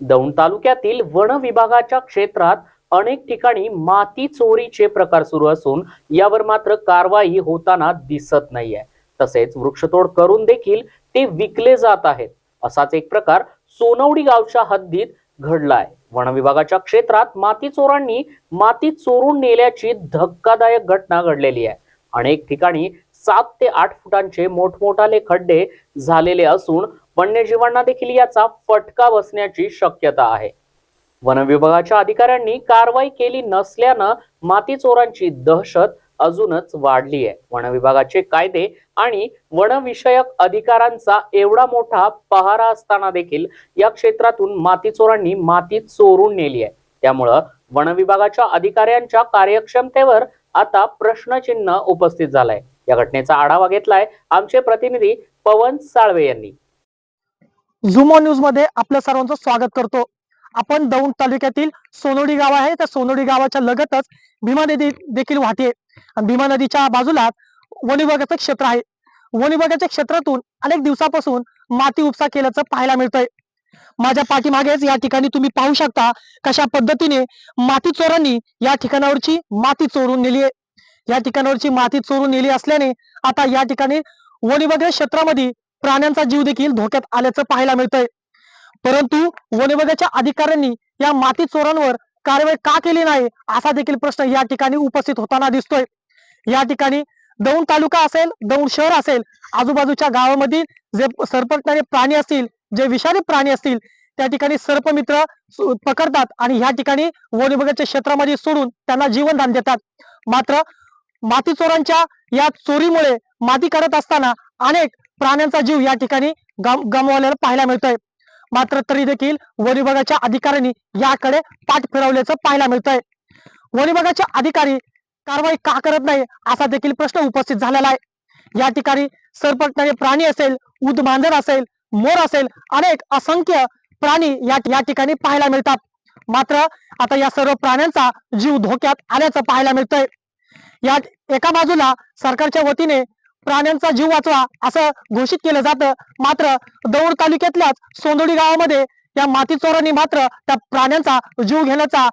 दौंड तालुक्यातील वन विभागाच्या क्षेत्रात अनेक ठिकाणी माती चोरीचे प्रकार सुरू असून यावर मात्र कारवाई होताना दिसत नाहीये. तसेच वृक्षतोड करून देखील ते विकले जात आहेत. असाच एक प्रकार सोनवडी गावच्या हद्दीत घडलाय. वन विभागाच्या क्षेत्रात माती चोरांनी माती चोरून नेल्याची धक्कादायक घटना घडलेली आहे. अनेक ठिकाणी सात ते आठ फुटांचे मोठमोठाले खड्डे झालेले असून वन्यजीवांना देखील याचा फटका बसण्याची शक्यता आहे. वन विभागाच्या अधिकाऱ्यांनी कारवाई केली नसल्यानं माती चोरांची दहशत अजूनच वाढली आहे. वन विभागाचे कायदे आणि वनविषयक अधिकारांचा एवढा मोठा पहारा असताना देखील या क्षेत्रातून माती चोरांनी माती चोरून नेली आहे. त्यामुळं वन विभागाच्या अधिकाऱ्यांच्या कार्यक्षमतेवर आता प्रश्नचिन्ह उपस्थित झालंय. या घटनेचा आढावा घेतलाय आमचे प्रतिनिधी पवन साळवे यांनी. झुमो न्यूजमध्ये आपलं सर्वांचं स्वागत करतो. आपण दौंड तालुक्यातील सोनोडी गाव आहे. त्या सोनोडी गावाच्या लगतच भीमा नदी देखील वाहते. आणि भीमा नदीच्या बाजूला वन विभागाचं क्षेत्र आहे. वन विभागाच्या क्षेत्रातून अनेक दिवसापासून माती उपसा केल्याचं पाहायला मिळतंय. माझ्या पाठीमागेच या ठिकाणी तुम्ही पाहू शकता कशा पद्धतीने माती चोरांनी या ठिकाणावरची माती चोरून नेली आहे. या ठिकाणावरची माती चोरून नेली असल्याने आता या ठिकाणी वन विभागाच्या क्षेत्रामध्ये प्राण्यांचा जीव देखील धोक्यात आल्याचं पाहायला मिळतंय. परंतु वन विभागाच्या अधिकाऱ्यांनी या माती चोरांवर कारवाई का केली नाही असा देखील प्रश्न या ठिकाणी उपस्थित होताना दिसतोय. या ठिकाणी दौंड तालुका असेल दौंड शहर असेल आजूबाजूच्या गावामध्ये जे सरपटणारे प्राणी असतील जे विषारी प्राणी असतील त्या ठिकाणी सर्पमित्र पकडतात आणि ह्या ठिकाणी वन विभागाच्या क्षेत्रामध्ये सोडून त्यांना जीवनदान देतात. मात्र माती चोरांच्या या चोरीमुळे माती काढत असताना अनेक प्राण्यांचा जीव या ठिकाणी गम- गमावलेला पाहायला मिळतोय. मात्र तरी देखील वन विभागाच्या अधिकाऱ्यांनी याकडे पाठ फिरवल्याचं पाहायला मिळतंय. वन विभागाचे अधिकारी कारवाई का करत नाही असा देखील प्रश्न उपस्थित झालेला आहे. या ठिकाणी सरपटणारे प्राणी असेल उदमांजर असेल मोर असेल अनेक असंख्य प्राणी या ठिकाणी पाहायला मिळतात. मात्र आता या सर्व प्राण्यांचा जीव धोक्यात आल्याचं पाहायला मिळतंय. या एका बाजूला सरकारच्या वतीने प्राण्यांचा जीव वाचवा असं घोषित केलं जातं. मात्र दौंड तालुक्यातल्याच सोंदोडी गावामध्ये या माती चोरांनी मात्र त्या प्राण्यांचा जीव घेण्याचा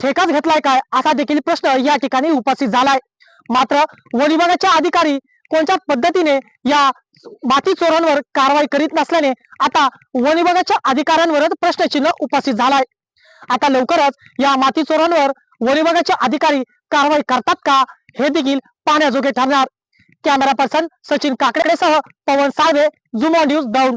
ठेकाच घेतलाय काय असा देखील प्रश्न या ठिकाणी उपस्थित झालाय. मात्र वन विभागाचे अधिकारी कोणत्या पद्धतीने या माती चोरांवर कारवाई करीत नसल्याने आता वन विभागाच्या अधिकाऱ्यांवरच प्रश्नचिन्ह उपस्थित झालाय. आता लवकरच या माती चोरांवर वन विभागाचे अधिकारी कारवाई करतात का हे देखील पाण्याजोगे ठरणार. कॅमेरा पर्सन सचिन काकडेसह पवन साळवे जुमो न्यूज दौंड.